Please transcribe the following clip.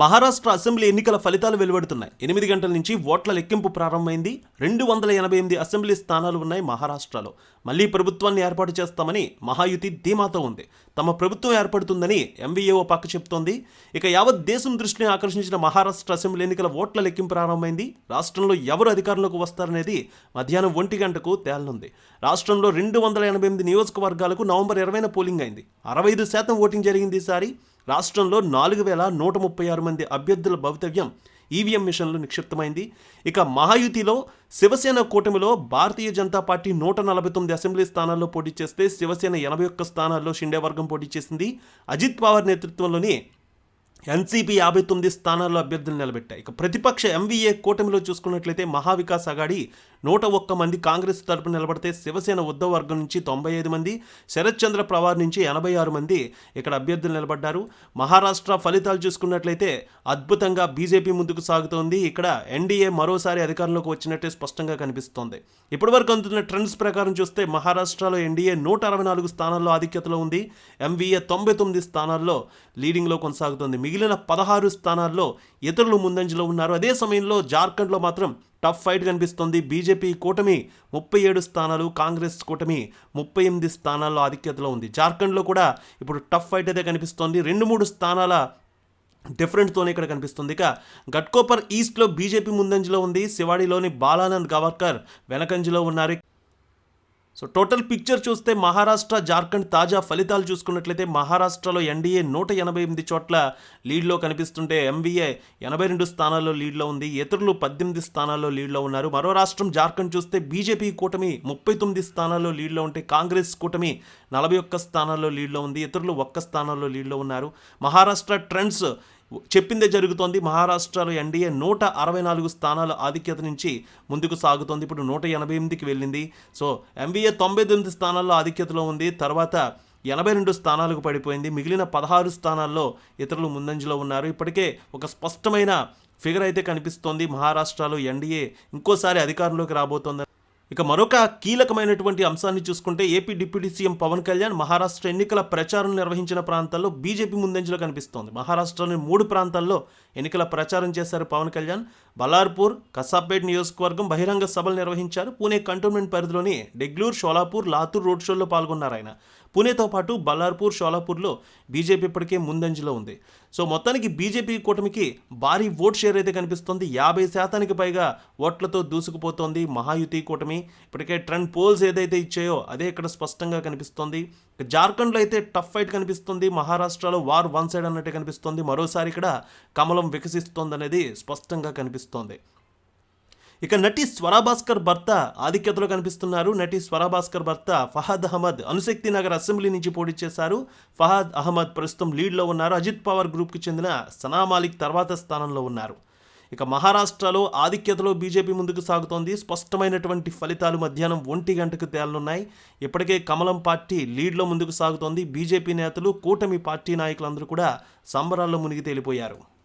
Maharashtra assembly ఎన్నికల ఫలితాలు వెలువడుతున్నాయి. ఎనిమిది గంటల నుంచి ఓట్ల లెక్కింపు ప్రారంభమైంది. రెండు వందల ఎనభై ఎనిమిది అసెంబ్లీ స్థానాలు ఉన్నాయి మహారాష్ట్రలో. మళ్ళీ ప్రభుత్వాన్ని ఏర్పాటు చేస్తామని మహాయుతి ధీమాతో ఉంది. తమ ప్రభుత్వం ఏర్పడుతుందని ఎంవీఏఓ పక్క చెప్తోంది. ఇక యావత్ దేశం దృష్టిని ఆకర్షించిన మహారాష్ట్ర అసెంబ్లీ ఎన్నికల ఓట్ల లెక్కింపు ప్రారంభమైంది. రాష్ట్రంలో ఎవరు అధికారంలోకి వస్తారనేది మధ్యాహ్నం ఒంటి గంటకు తేలనుంది. రాష్ట్రంలో రెండు వందల ఎనభై ఎనిమిది నియోజకవర్గాలకు నవంబర్ ఇరవైన పోలింగ్ అయింది. అరవై ఐదు శాతం ఓటింగ్ జరిగింది ఈసారి. రాష్ట్రంలో నాలుగు వేల నూట ముప్పై ఆరు మంది అభ్యర్థుల భవితవ్యం ఈవీఎం మిషన్లు నిక్షిప్తమైంది. ఇక మహాయుతిలో శివసేన కూటమిలో భారతీయ జనతా పార్టీ నూట నలభై తొమ్మిది అసెంబ్లీ స్థానాల్లో పోటీ చేస్తే శివసేన ఎనభై ఒక్క స్థానాల్లో షిండే వర్గం పోటీ చేసింది. అజిత్ పవార్ నేతృత్వంలోని ఎన్సీపీ యాభై తొమ్మిది స్థానాల్లో అభ్యర్థులు నిలబెట్టాయి. ఇక ప్రతిపక్ష ఎంవీఏ కూటమిలో చూసుకున్నట్లయితే మహావికాస్ అగాడి నూట ఒక్క మంది కాంగ్రెస్ తరపున నిలబడితే శివసేన ఉద్దవ వర్గం నుంచి తొంభై ఐదు మంది శరత్ చంద్ర పవార్ నుంచి ఎనభై ఆరు మంది ఇక్కడ అభ్యర్థులు నిలబడ్డారు. మహారాష్ట్ర ఫలితాలు చూసుకున్నట్లయితే అద్భుతంగా బీజేపీ ముందుకు సాగుతోంది. ఇక్కడ ఎన్డీఏ మరోసారి అధికారంలోకి వచ్చినట్టే స్పష్టంగా కనిపిస్తోంది. ఇప్పటివరకు అందుతున్న ట్రెండ్స్ ప్రకారం చూస్తే మహారాష్ట్రలో ఎన్డీఏ నూట అరవై నాలుగు స్థానాల్లో ఆధిక్యతలో ఉంది. ఎంవీఏ తొంభై తొమ్మిది స్థానాల్లో లీడింగ్లో కొనసాగుతోంది. మిగిలిన పదహారు స్థానాల్లో ఇతరులు ముందంజలో ఉన్నారు. అదే సమయంలో జార్ఖండ్లో మాత్రం టఫ్ ఫైట్ కనిపిస్తోంది. బీజేపీ కూటమి ముప్పై ఏడు స్థానాలు కాంగ్రెస్ కూటమి ముప్పై ఎనిమిది స్థానాల్లో ఆధిక్యతలో ఉంది. జార్ఖండ్లో కూడా ఇప్పుడు టఫ్ ఫైట్ అయితే కనిపిస్తోంది. రెండు మూడు స్థానాల డిఫరెంట్తోనే ఇక్కడ కనిపిస్తుంది. ఇక గట్కోపర్ ఈస్ట్లో బీజేపీ ముందంజలో ఉంది. శివాడిలోని బాలానంద్ గవర్కర్ వెనకంజలో ఉన్నారు. సో టోటల్ పిక్చర్ చూస్తే మహారాష్ట్ర జార్ఖండ్ తాజా ఫలితాలు చూసుకున్నట్లయితే మహారాష్ట్రలో ఎన్డీఏ నూట ఎనభై ఎనిమిది చోట్ల లీడ్లో కనిపిస్తుంటే ఎంవీఏ ఎనభై రెండు స్థానాల్లో లీడ్లో ఉంది. ఇతరులు పద్దెనిమిది స్థానాల్లో లీడ్లో ఉన్నారు. మరో రాష్ట్రం జార్ఖండ్ చూస్తే బీజేపీ కూటమి ముప్పై తొమ్మిది స్థానాల్లో లీడ్లో ఉంటే కాంగ్రెస్ కూటమి నలభై ఒక్క స్థానాల్లో లీడ్లో ఉంది. ఇతరులు ఒక్క స్థానాల్లో లీడ్లో ఉన్నారు. మహారాష్ట్ర ట్రెండ్స్ చెప్పిందే జరుగుతోంది. మహారాష్ట్రలో ఎన్డీఏ నూట అరవై నాలుగు స్థానాల ఆధిక్యత నుంచి ముందుకు సాగుతోంది. ఇప్పుడు నూట ఎనభై ఎనిమిదికి వెళ్ళింది. సో ఎంవీఏ తొంభై తొమ్మిది స్థానాల్లో ఆధిక్యతలో ఉంది. తర్వాత ఎనభై రెండు స్థానాలకు పడిపోయింది. మిగిలిన పదహారు స్థానాల్లో ఇతరులు ముందంజలో ఉన్నారు. ఇప్పటికే ఒక స్పష్టమైన ఫిగర్ అయితే కనిపిస్తోంది. మహారాష్ట్రలో ఎన్డీఏ ఇంకోసారి అధికారంలోకి రాబోతోంది ఇక మరొక కీలకమైనటువంటి అంశాన్ని చూసుకుంటే AP deputy CM Pawan Kalyan Maharashtra ఎన్నికల ప్రచారం నిర్వహించిన ప్రాంతాల్లో బీజేపీ ముందంజలో కనిపిస్తోంది. మహారాష్ట్రలోని మూడు ప్రాంతాల్లో ఎన్నికల ప్రచారం చేశారు పవన్ కళ్యాణ్. బలార్పూర్ కసాపేట్ నియోజకవర్గం బహిరంగ సభలు నిర్వహించారు. పూణే కంటోన్మెంట్ పరిధిలోని డెగ్లూర్ షోలాపూర్ లాతూర్ రోడ్ షోల్లో పాల్గొన్నారు ఆయన. పూణేతో పాటు బల్లార్పూర్ షోలాపూర్లో బీజేపీ ఇప్పటికే ముందంజలో ఉంది. సో మొత్తానికి బీజేపీ కూటమికి భారీ ఓట్ షేర్ అయితే కనిపిస్తోంది. యాభై శాతానికి పైగా ఓట్లతో దూసుకుపోతోంది మహాయుతి కూటమి. ఇప్పటికే ట్రెండ్ పోల్స్ ఏదైతే ఇచ్చాయో అదే ఇక్కడ స్పష్టంగా కనిపిస్తోంది. జార్ఖండ్లో అయితే టఫ్ ఫైట్ కనిపిస్తుంది. మహారాష్ట్రలో వార్ వన్ సైడ్ అన్నట్టు కనిపిస్తుంది. మరోసారి ఇక్కడ కమలం వికసిస్తోందనేది స్పష్టంగా కనిపిస్తోంది. ఇక నటి స్వరాభాస్కర్ భర్త ఆధిక్యతలో కనిపిస్తున్నారు. నటి స్వరాభాస్కర్ భర్త ఫహద్ అహ్మద్ అనుశక్తి నగర్ అసెంబ్లీ నుంచి పోటీ చేశారు. ఫహద్ అహ్మద్ ప్రస్తుతం లీడ్లో ఉన్నారు. అజిత్ పవార్ గ్రూప్కి చెందిన సనా మాలిక్ తర్వాత స్థానంలో ఉన్నారు. ఇక మహారాష్ట్రలో ఆధిక్యతలో బీజేపీ ముందుకు సాగుతోంది. స్పష్టమైనటువంటి ఫలితాలు మధ్యాహ్నం ఒంటి గంటకు తేలనున్నాయి. ఇప్పటికే కమలం పార్టీ లీడ్లో ముందుకు సాగుతోంది. బీజేపీ నేతలు కూటమి పార్టీ నాయకులందరూ కూడా సంబరాల్లో మునిగి తేలిపోయారు.